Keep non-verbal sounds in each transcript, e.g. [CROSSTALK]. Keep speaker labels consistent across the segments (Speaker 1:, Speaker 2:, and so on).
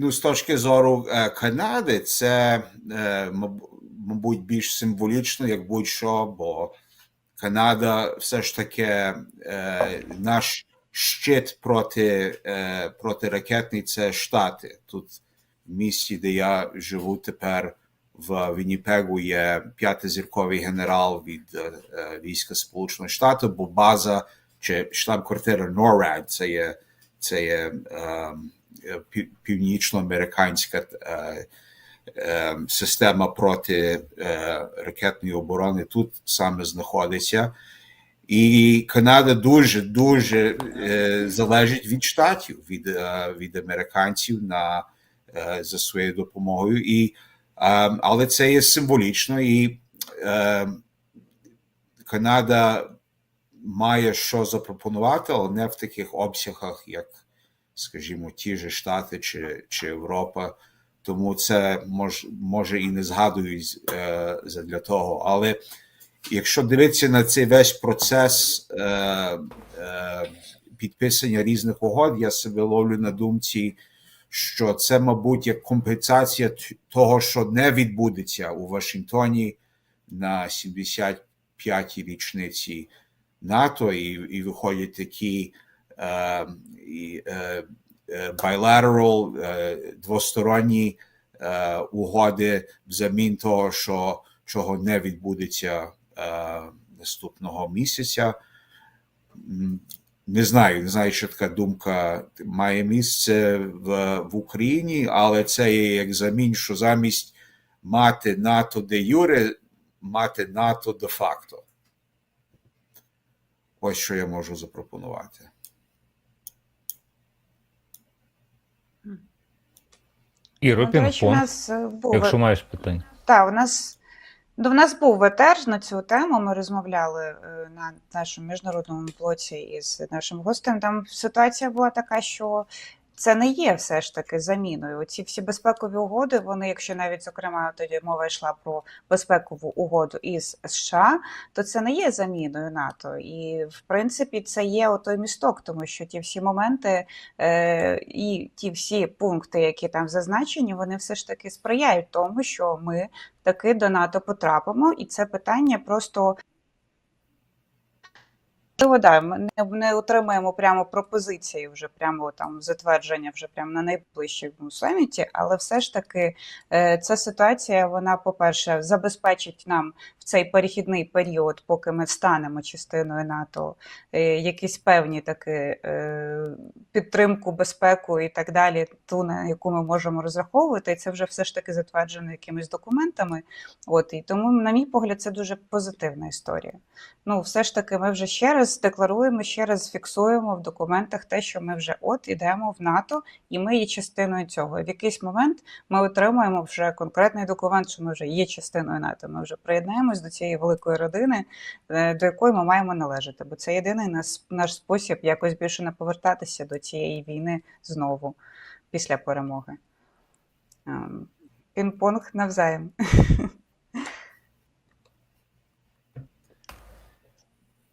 Speaker 1: Ну, з точки зору е, Канади, це, е, мабуть, більш символічно, як будь-що, бо Канада все ж таки е, наш щит проти, протиракетний це Штати. Тут в місті, де я живу тепер в Вінніпегу, є п'ятизірковий генерал від війська Сполучених Штатів, бо база чи штаб-квартира NORAD, це є, це є е, північноамериканська е, е, система проти е, ракетної оборони тут саме знаходиться. І Канада дуже дуже е, залежить від штатів, від, е, від американців на е, за своєю допомогою. І, е, але це є символічно, і е, Канада має що запропонувати, але не в таких обсягах, як, скажімо, ті ж Штати чи, чи Європа. Тому це мож, може і не згадують е, для того. Але якщо дивитися на цей весь процес е, е, підписання різних угод, я себе ловлю на думці, що це, мабуть, як компенсація того, що не відбудеться у Вашингтоні на 75-й річниці НАТО, і, і виходять такі bilateral, е, двосторонні е, угоди взамін того, що чого не відбудеться е, наступного місяця. Не знаю, не знаю, що така думка має місце в, в Україні, але це є як замін, що замість мати НАТО де юре, мати НАТО де факто. Ось що я можу запропонувати.
Speaker 2: Ну, до
Speaker 3: пінг-понг,
Speaker 2: нас е, був
Speaker 3: якщо маєш питання.
Speaker 2: Так, у нас ну, в нас був ветер на цю тему. Ми розмовляли е, на нашому міжнародному блоці із нашим гостем. Там ситуація була така, що це не є все ж таки заміною. Ці всі безпекові угоди, вони, якщо навіть зокрема тоді мова йшла про безпекову угоду із США, то це не є заміною НАТО. І в принципі це є отой місток, тому що ті всі моменти е, і ті всі пункти, які там зазначені, вони все ж таки сприяють тому, що ми таки до НАТО потрапимо, і це питання просто. Можливо, да, ми не, отримаємо прямо пропозиції вже прямо там затвердження вже прямо на найближчому саміті, але все ж таки е, ця ситуація, вона, по-перше, забезпечить нам в цей перехідний період, поки ми станемо частиною НАТО, е, якісь певні таки е, підтримку, безпеку і так далі, ту, на яку ми можемо розраховувати, і це вже все ж таки затверджено якимись документами. От і тому, на мій погляд, це дуже позитивна історія. Ну, все ж таки, ми вже ще раз декларуємо, ще раз фіксуємо в документах те, що ми вже от ідемо в НАТО, і ми є частиною цього. В якийсь момент ми отримуємо вже конкретний документ, що ми вже є частиною НАТО. Ми вже приєднаємось до цієї великої родини, е, до якої ми маємо належати. Бо це єдиний наш, наш спосіб якось більше не повертатися до цієї війни знову після перемоги. Ем, Пінг-понг навзаєм. [LAUGHS]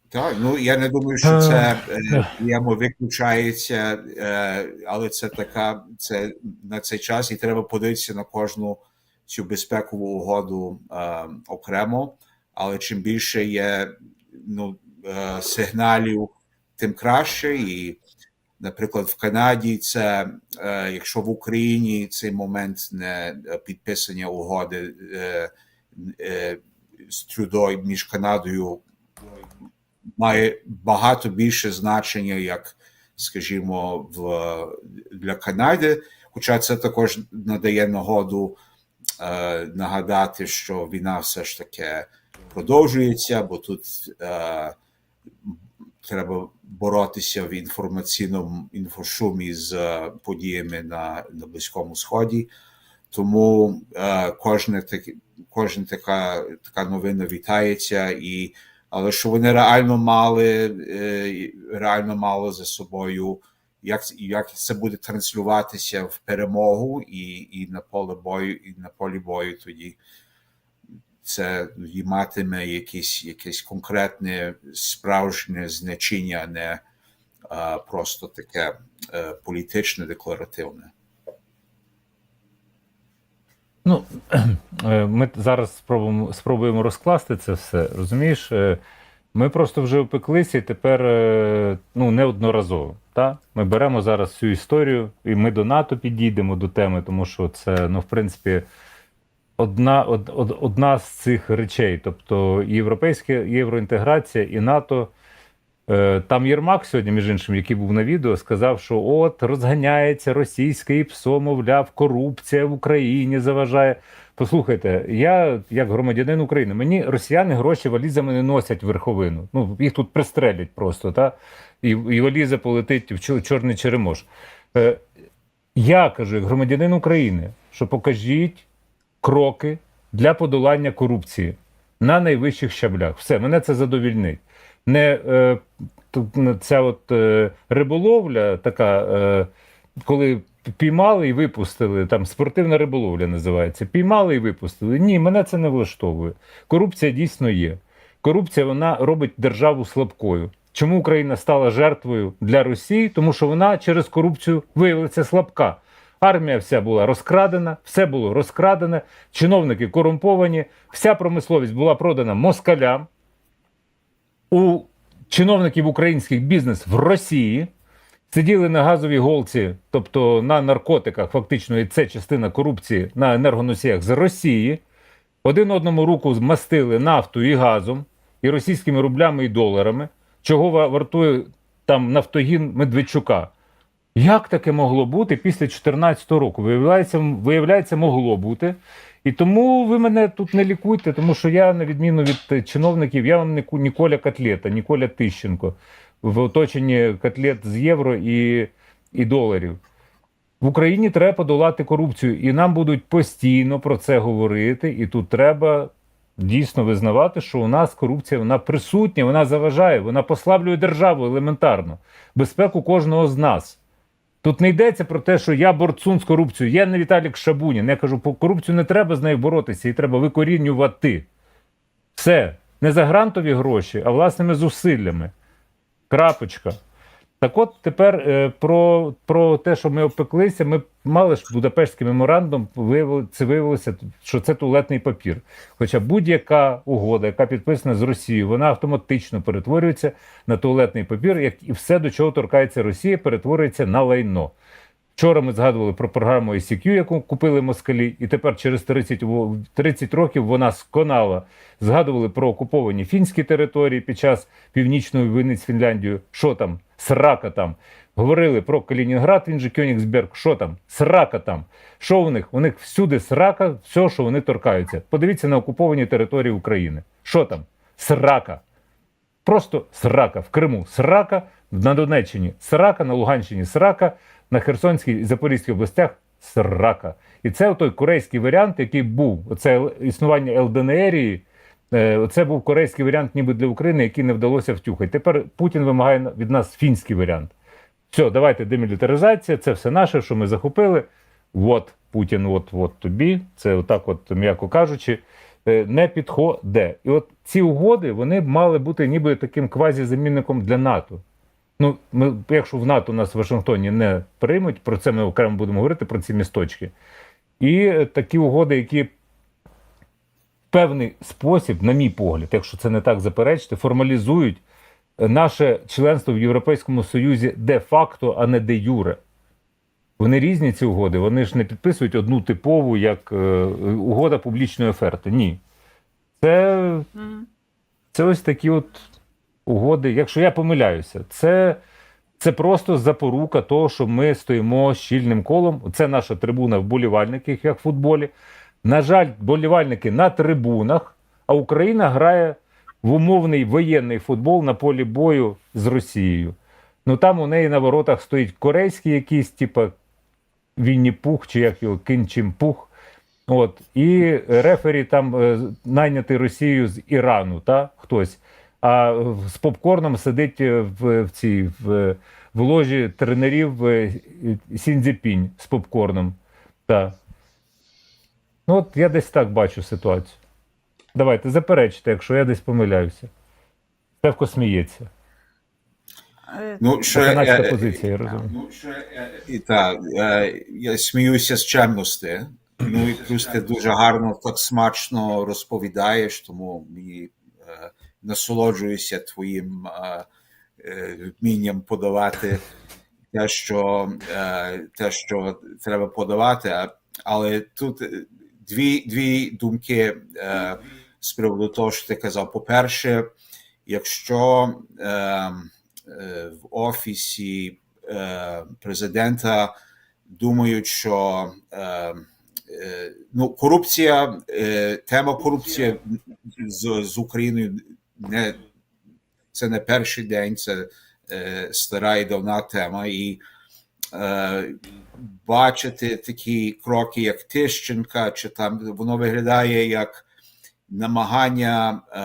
Speaker 1: Так, ну я не думаю, що це е, прямо виключається, е, але це така, це на цей час, і треба подивитися на кожну цю безпекову угоду е, окремо. Але чим більше є ну, е, сигналів, тим краще. І, наприклад, в Канаді це, е, якщо в Україні цей момент не е, підписання угоди е, е, з Трюдой між Канадою має багато більше значення, як, скажімо, в для Канади. Хоча це також надає нагоду е, нагадати, що війна все ж таки продовжується, бо тут е, треба боротися в інформаційному інфошумі з е, подіями на, на Близькому Сході. Тому е, кожне таке, кожна така, така новина вітається і але що вони реально мали е, реально мали за собою, як як це буде транслюватися в перемогу і і на поле бою, і на полі бою тоді це тоді матиме якесь якесь конкретне справжнє значення, а не а, просто таке е, політичне декларативне.
Speaker 3: Ну, [CLEARS THROAT] е, ми зараз спробуємо, спробуємо розкласти це все. Розумієш, Е, ми просто вже опеклися і тепер е, ну, неодноразово. Та? Ми беремо зараз цю історію, і ми до НАТО підійдемо до теми, тому що це, ну, в принципі, одна, од, од, одна з цих речей. Тобто європейська євроінтеграція, і НАТО. Е, Там Єрмак сьогодні, між іншим, який був на відео, сказав, що от розганяється російське ІПСО, мовляв, корупція в Україні заважає. Послухайте, я як громадянин України, мені росіяни гроші валізами не носять верховину. Ну їх тут пристрелять просто, та і, і валіза полетить в чорний черемош. Е, я кажу, як громадянин України, що покажіть кроки для подолання корупції на найвищих щаблях. Все, мене це задовільнить. Не е, ця от е, риболовля, така, е, коли піймали і випустили, там спортивна риболовля називається. Піймали і випустили. Ні, мене це не влаштовує. Корупція дійсно є. Корупція вона робить державу слабкою. Чому Україна стала жертвою для Росії? Тому що вона через корупцію виявилася слабка. Армія вся була розкрадена, все було розкрадене, чиновники корумповані, вся промисловість була продана москалям. У чиновників українських бізнес в Росії сиділи на газовій голці, тобто на наркотиках, фактично, і це частина корупції на енергоносіях з Росії. Один одному руку змастили нафтою і газом, і російськими рублями і доларами, чого вартує там нафтогін Медведчука. Як таке могло бути після 2014 року? Виявляється, виявляється, могло бути. І тому ви мене тут не лікуйте, тому що я, на відміну від чиновників, я вам не Ніколя Котлета, Ніколя Тищенко в оточенні котлет з євро і, і доларів. В Україні треба подолати корупцію, і нам будуть постійно про це говорити. І тут треба дійсно визнавати, що у нас корупція вона присутня, вона заважає, вона послаблює державу елементарно, безпеку кожного з нас. Тут не йдеться про те, що я борцун з корупцією, я не Віталік Шабунін. Я кажу, по корупцію не треба з нею боротися, її треба викорінювати. Все. Не за грантові гроші, а власними зусиллями. Крапочка. Так от тепер е, про, про те, що ми опеклися, ми мали ж Будапештський меморандум, це виявилося, що це туалетний папір. Хоча будь-яка угода, яка підписана з Росією, вона автоматично перетворюється на туалетний папір, як і все, до чого торкається Росія, перетворюється на лайно. Вчора ми згадували про програму ICQ, яку купили москалі, і тепер через 30, во- 30 років вона сконала. Згадували про окуповані фінські території під час північної війни з Фінляндією. Що там? Срака там. Говорили про Калінінград, він же Кьонігсберг. Що там? Срака там. Що у них? У них всюди срака, все, що вони торкаються. Подивіться на окуповані території України. Що там? Срака. Просто срака. В Криму срака, на Донеччині срака, на Луганщині срака, на Херсонській і Запорізькій областях срака. І це той корейський варіант, який був. Оце існування ЛДНРії. Е, Це був корейський варіант, ніби для України, який не вдалося втюхати. Тепер Путін вимагає від нас фінський варіант. Все, давайте демілітаризація, це все наше, що ми захопили. От Путін, от, от тобі. Це отак, от, м'яко кажучи, е, не підходе. І от ці угоди вони мали бути ніби таким квазізамінником для НАТО. Ну, ми, якщо в НАТО нас в Вашингтоні не приймуть, про це ми окремо будемо говорити, про ці місточки. І такі угоди, які певний спосіб, на мій погляд, якщо це не так заперечити, формалізують е, наше членство в Європейському Союзі де-факто, а не де-юре. Вони різні ці угоди, вони ж не підписують одну типову як е, угода публічної оферти. Ні. Це це ось такі от угоди. Якщо я помиляюся, це, це просто запорука того, що ми стоїмо щільним колом. Це наша трибуна вболівальників, як в футболі. На жаль, вболівальники на трибунах, а Україна грає в умовний воєнний футбол на полі бою з Росією. Ну там у неї на воротах стоїть корейський якийсь, типа Вінні Пух, чи як його Кін Пух. От, і рефері там е, найнятий Росією з Ірану, та хтось. А з попкорном сидить е, в, в цій в, в ложі тренерів е, Сінзіпінь з попкорном. Та. Ну, от я десь так бачу ситуацію. Давайте заперечте, якщо я десь помиляюся. Стевко сміється.
Speaker 2: Е,
Speaker 1: Ну, що, е,
Speaker 3: позиція, я розумію.
Speaker 1: Ну, що, е, і так, е, я сміюся з чемності, Ну і плюс ти дуже гарно так смачно розповідаєш, тому мені е, насолоджуюся твоїм е, е, вмінням подавати те, що, е, те, що треба подавати. Але тут е, дві, дві думки е, з приводу того, що ти казав. По-перше, якщо е, е, в офісі е, президента думають, що е, е, ну, корупція, е, тема корупції з, з Україною не це не перший день, це е, стара і давна тема. І бачити такі кроки, як Тищенка, чи там воно виглядає як намагання е,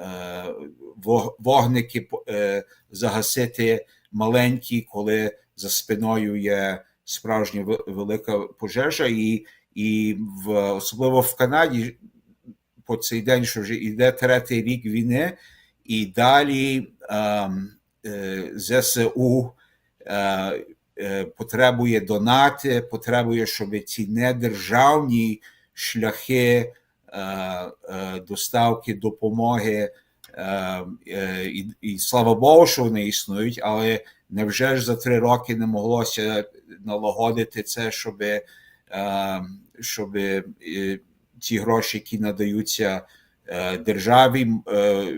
Speaker 1: е, вогники е, загасити маленькі, коли за спиною є справжня велика пожежа, і, і в, особливо в Канаді по цей день, що вже йде третій рік війни, і далі ем, е, ЗСУ е, е, потребує донати, потребує, щоб ці недержавні шляхи е, е, доставки допомоги. Е, е, і, і слава Богу, що вони існують, але невже ж за три роки не моглося налагодити це, щоб, е, щоб е, ті гроші, які надаються е, державі, е,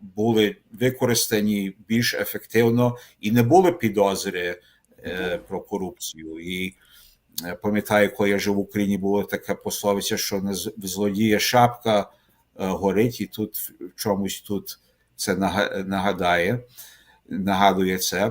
Speaker 1: були використані більш ефективно і не були підозри е, про корупцію. І е, пам'ятаю, коли я жив в Україні, було таке пословиця, що не злодіє злодія шапка е, горить, і тут в чомусь тут це нагадає, нагадує це.